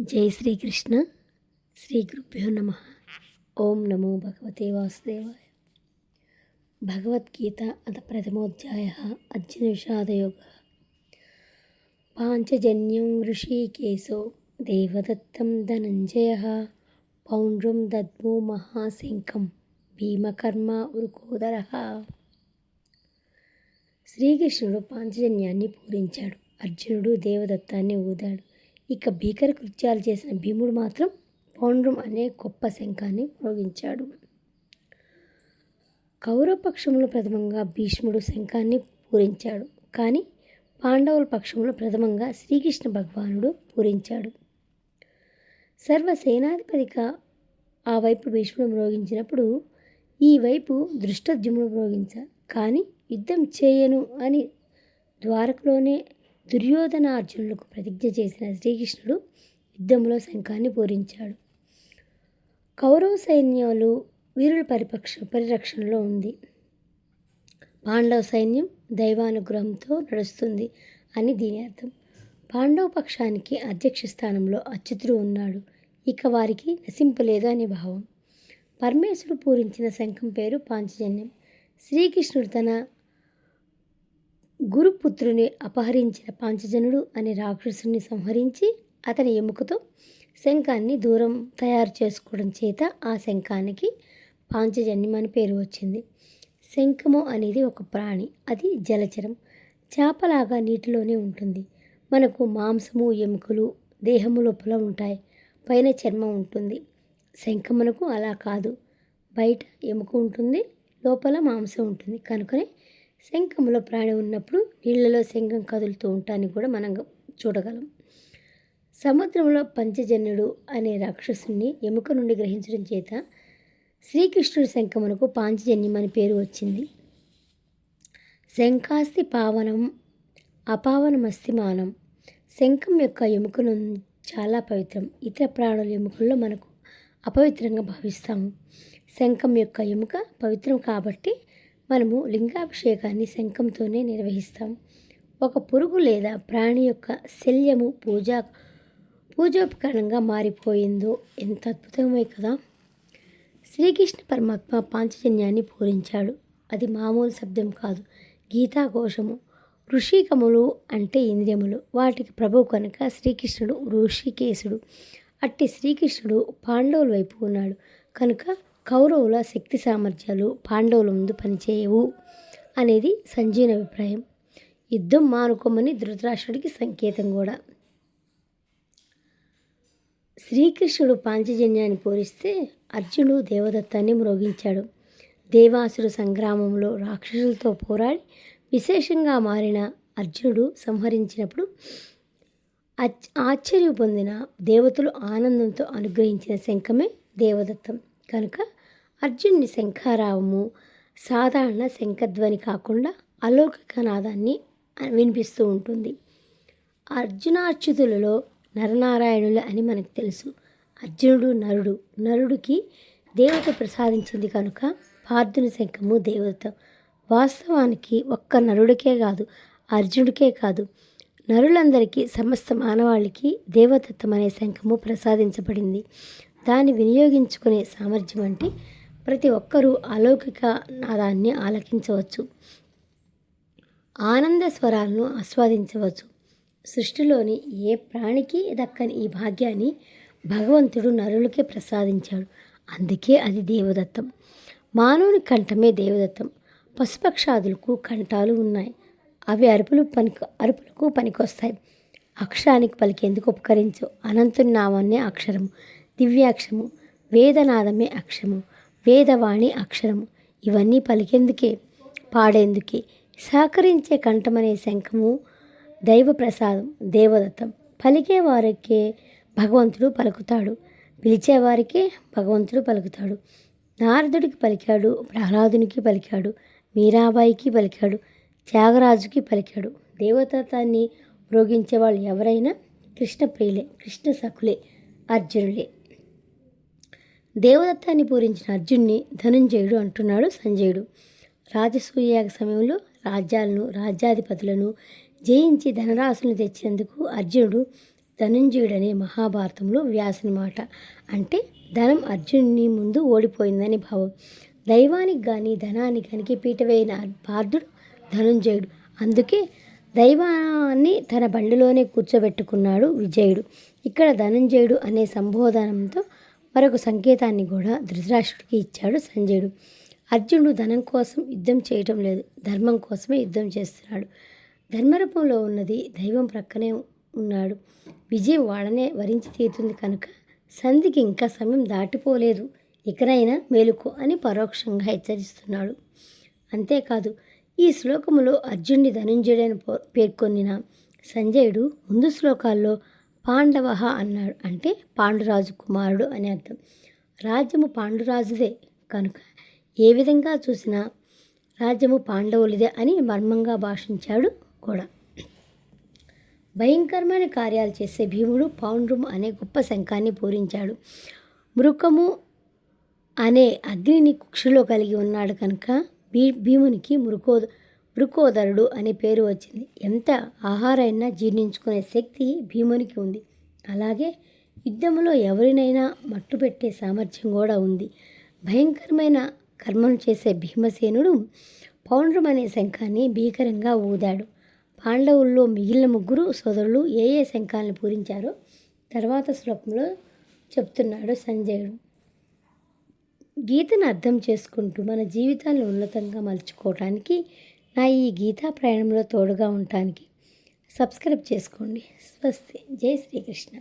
జై శ్రీకృష్ణ. శ్రీ గురుభ్యో నమ. ఓం నమో భగవతే వాసుదేవాయ. భగవద్గీత అత ప్రథమోధ్యాయ అర్జున విషాదయోగ పాంచజన్యం ఋషికేశో దేవదత్తం ధనంజయ. పౌండ్రం దద్మో మహాశంఖం భీమకర్మ ఉరుకోదర. శ్రీకృష్ణుడు పాంచజన్యాన్ని పూరించాడు. అర్జునుడు దేవదత్తాన్ని ఊదాడు. ఇక భీకర కృత్యాలు చేసిన భీముడు మాత్రం పౌండ్రం అనే గొప్ప శంఖాన్ని మ్రోగించాడు కౌరవ పక్షంలో ప్రథమంగా భీష్ముడు శంఖాన్ని పూరించాడు. కానీ పాండవుల పక్షంలో ప్రథమంగా శ్రీకృష్ణ భగవానుడు పూరించాడు. సర్వసేనాధిపతిగా ఆ వైపు భీష్ముడు మ్రోగించినప్పుడు ఈ వైపు దృష్టద్యుమ్నుడు మ్రోగించాడు కానీ యుద్ధం చేయను అని ద్వారకలోనే దుర్యోధనార్జునులకు ప్రతిజ్ఞ చేసిన శ్రీకృష్ణుడు యుద్ధంలో శంఖాన్ని పూరించాడు. కౌరవ సైన్యాలు వీరుల పరిపక్ష పరిరక్షణలో ఉంది. పాండవ సైన్యం దైవానుగ్రహంతో నడుస్తుంది అని దీని అర్థం. పాండవ పక్షానికి అధ్యక్ష స్థానంలో అచ్యుతుడు ఉన్నాడు. ఇక వారికి నశింపలేదు అనే భావం. పరమేశ్వరుడు పూరించిన శంఖం పేరు పాంచజన్యం. శ్రీకృష్ణుడు తన గురుపుత్రుని అపహరించిన పాంచజనుడు అనే రాక్షసుని సంహరించి అతని ఎముకతో శంఖాన్ని దూరం తయారు చేసుకోవడం చేత ఆ శంఖానికి పాంచజన్యం అని పేరు వచ్చింది. శంఖము అనేది ఒక ప్రాణి అది జలచరం. చేపలాగా నీటిలోనే ఉంటుంది. మనకు మాంసము ఎముకలు దేహము లోపల ఉంటాయి. పైన చర్మం ఉంటుంది. శంఖమునకు అలా కాదు. బయట ఎముక ఉంటుంది లోపల మాంసం ఉంటుంది. కనుకనే శంఖంలో ప్రాణి ఉన్నప్పుడు నీళ్ళలో శంఖం కదులుతూ ఉంటాన్ని కూడా మనం చూడగలం. సముద్రంలో పంచజన్యుడు అనే రాక్షసుని ఎముక నుండి గ్రహించడం చేత శ్రీకృష్ణుడి శంఖమునకు పాంచజన్యం అని పేరు వచ్చింది. శంఖాస్తి పావనం అపావనమస్తి మానం. శంఖం యొక్క ఎముకను చాలా పవిత్రం. ఇతర ప్రాణుల ఎముకల్లో మనకు అపవిత్రంగా భావిస్తాము. శంఖం యొక్క ఎముక పవిత్రం కాబట్టి మనము లింగాభిషేకాన్ని శంఖంతోనే నిర్వహిస్తాం. ఒక పురుగు లేదా ప్రాణి యొక్క శల్యము పూజా పూజోపకరణంగా మారిపోయిందో ఎంత అద్భుతమే కదా! శ్రీకృష్ణ పరమాత్మ పాంచజన్యాన్ని పూరించాడు. అది మామూలు శబ్దం కాదు. గీతాఘోషము ఋషికములు అంటే ఇంద్రియములు. వాటికి ప్రభు కనుక శ్రీకృష్ణుడు ఋషికేశుడు. అట్టి శ్రీకృష్ణుడు పాండవుల వైపు ఉన్నాడు. కనుక కౌరవుల శక్తి సామర్థ్యాలు పాండవుల ముందు పనిచేయవు అనేది సంజీవన అభిప్రాయం. యుద్ధం మానుకోమని ధృతరాష్ట్రుడికి సంకేతం కూడా. శ్రీకృష్ణుడు పాంచజన్యాన్ని పూరిస్తే అర్జునుడు దేవదత్తాన్ని మ్రోగించాడు. దేవాసురు సంగ్రామంలో రాక్షసులతో పోరాడి విశేషంగా మారిన అర్జునుడు సంహరించినప్పుడు ఆశ్చర్యం పొందిన దేవతలు ఆనందంతో అనుగ్రహించిన శంఖమే దేవదత్తం. కనుక అర్జున్ని శంఖారావము సాధారణ శంఖధ్వని కాకుండా అలౌకిక నాదాన్ని వినిపిస్తూ ఉంటుంది. అర్జునార్చుతులలో నరనారాయణులు అని మనకు తెలుసు. అర్జునుడు నరుడు. నరుడికి దేవత ప్రసాదించింది కనుక పార్థుని శంఖము దేవత. వాస్తవానికి ఒక్క నరుడికే కాదు అర్జునుడికే కాదు. నరులందరికీ సమస్త మానవాళికి దేవతత్వం అనే శంఖము ప్రసాదించబడింది. దాన్ని వినియోగించుకునే సామర్థ్యం అంటే ప్రతి ఒక్కరూ అలౌకిక నాదాన్ని ఆలకించవచ్చు. ఆనంద స్వరాలను ఆస్వాదించవచ్చు. సృష్టిలోని ఏ ప్రాణికి దక్కని ఈ భాగ్యాన్ని భగవంతుడు నరులకే ప్రసాదించాడు. అందుకే అది దేవదత్తం. మానవుని కంఠమే దేవదత్తం. పశుపక్షాదులకు కంఠాలు ఉన్నాయి. అవి అరుపులు పనికి అరుపులకు పనికొస్తాయి. అక్షరానికి పలికేందుకు ఉపకరించు? అనంతుని నామాన్నే అక్షరము దివ్యాక్షరము వేదనాదమే అక్షరము. వేదవాణి అక్షరము. ఇవన్నీ పలికేందుకే పాడేందుకే. సహకరించే కంఠమనే శంఖము దైవ ప్రసాదం దేవదత్తం. పలికే వారికే భగవంతుడు పలుకుతాడు. పిలిచేవారికే భగవంతుడు పలుకుతాడు. నారదుడికి పలికాడు ప్రహ్లాదునికి పలికాడు మీరాబాయికి పలికాడు త్యాగరాజుకి పలికాడు. దేవతత్వాన్ని మ్రోగించే వాళ్ళు ఎవరైనా కృష్ణ ప్రియులే కృష్ణ సఖులే అర్జునులే. దేవదత్తాన్ని పూరించిన అర్జున్ని ధనుంజయుడు అంటున్నాడు సంజయుడు. రాజసూయాగ సమయంలో రాజ్యాలను రాజ్యాధిపతులను జయించి ధనరాశులను తెచ్చినందుకు అర్జునుడు ధనుంజయుడనే మహాభారతంలో వ్యాసుని మాట అంటే ధనం అర్జునుని ముందు ఓడిపోయిందని భావం. దైవానికి కానీ ధనానికి కానీ పీటవేయిన పార్థుడు ధనుంజయుడు. అందుకే దైవాన్ని తన బండిలోనే కూర్చోబెట్టుకున్నాడు విజయుడు. ఇక్కడ ధనుంజయుడు అనే సంబోధనంతో మరొక సంకేతాన్ని కూడా ధృతరాష్ట్రుడికి ఇచ్చాడు సంజయుడు. అర్జునుడు ధనం కోసం యుద్ధం చేయటం లేదు ధర్మం కోసమే యుద్ధం చేస్తున్నాడు. ధర్మరూపంలో ఉన్నది దైవం ప్రక్కనే ఉన్నాడు. విజయం వాళ్ళనే వరించి తీరుతుంది కనుక సంధికి ఇంకా సమయం దాటిపోలేదు. ఇకనైనా మేలుకో అని పరోక్షంగా హెచ్చరిస్తున్నాడు. అంతేకాదు ఈ శ్లోకములో అర్జునుడి ధనుంజయుడని పో- పేర్కొనిన సంజయుడు ముందు శ్లోకాల్లో పాండవ అన్నాడు. అంటే పాండురాజు కుమారుడు అని అర్థం. రాజ్యము పాండురాజుదే కనుక ఏ విధంగా చూసినా రాజ్యము పాండవులదే అని మర్మంగా భాషించాడు కూడా. భయంకరమైన కార్యాలు చేసే భీముడు పౌండ్రుము అనే గొప్ప శంఖాన్ని పూరించాడు. మృకము అనే అగ్నిని కుక్షిలో కలిగి ఉన్నాడు కనుక భీ భీమునికి మృకో వృకోదరుడు అనే పేరు వచ్చింది. ఎంత ఆహారైనా జీర్ణించుకునే శక్తి భీమునికి ఉంది. అలాగే యుద్ధంలో ఎవరినైనా మట్టుపెట్టే సామర్థ్యం కూడా ఉంది. భయంకరమైన కర్మను చేసే భీమసేనుడు పౌండ్రం అనే శంఖాన్ని భీకరంగా ఊదాడు. పాండవుల్లో మిగిలిన ముగ్గురు సోదరులు ఏ ఏ శంఖాలను పూరించారో తర్వాత శ్లోకంలో చెప్తున్నాడు సంజయుడు. గీతను అర్థం చేసుకుంటూ మన జీవితాన్ని ఉన్నతంగా మలుచుకోవటానికి నా ఈ గీతా ప్రయాణంలో తోడుగా ఉండటానికి సబ్స్క్రైబ్ చేసుకోండి. స్వస్తి. జై శ్రీకృష్ణ.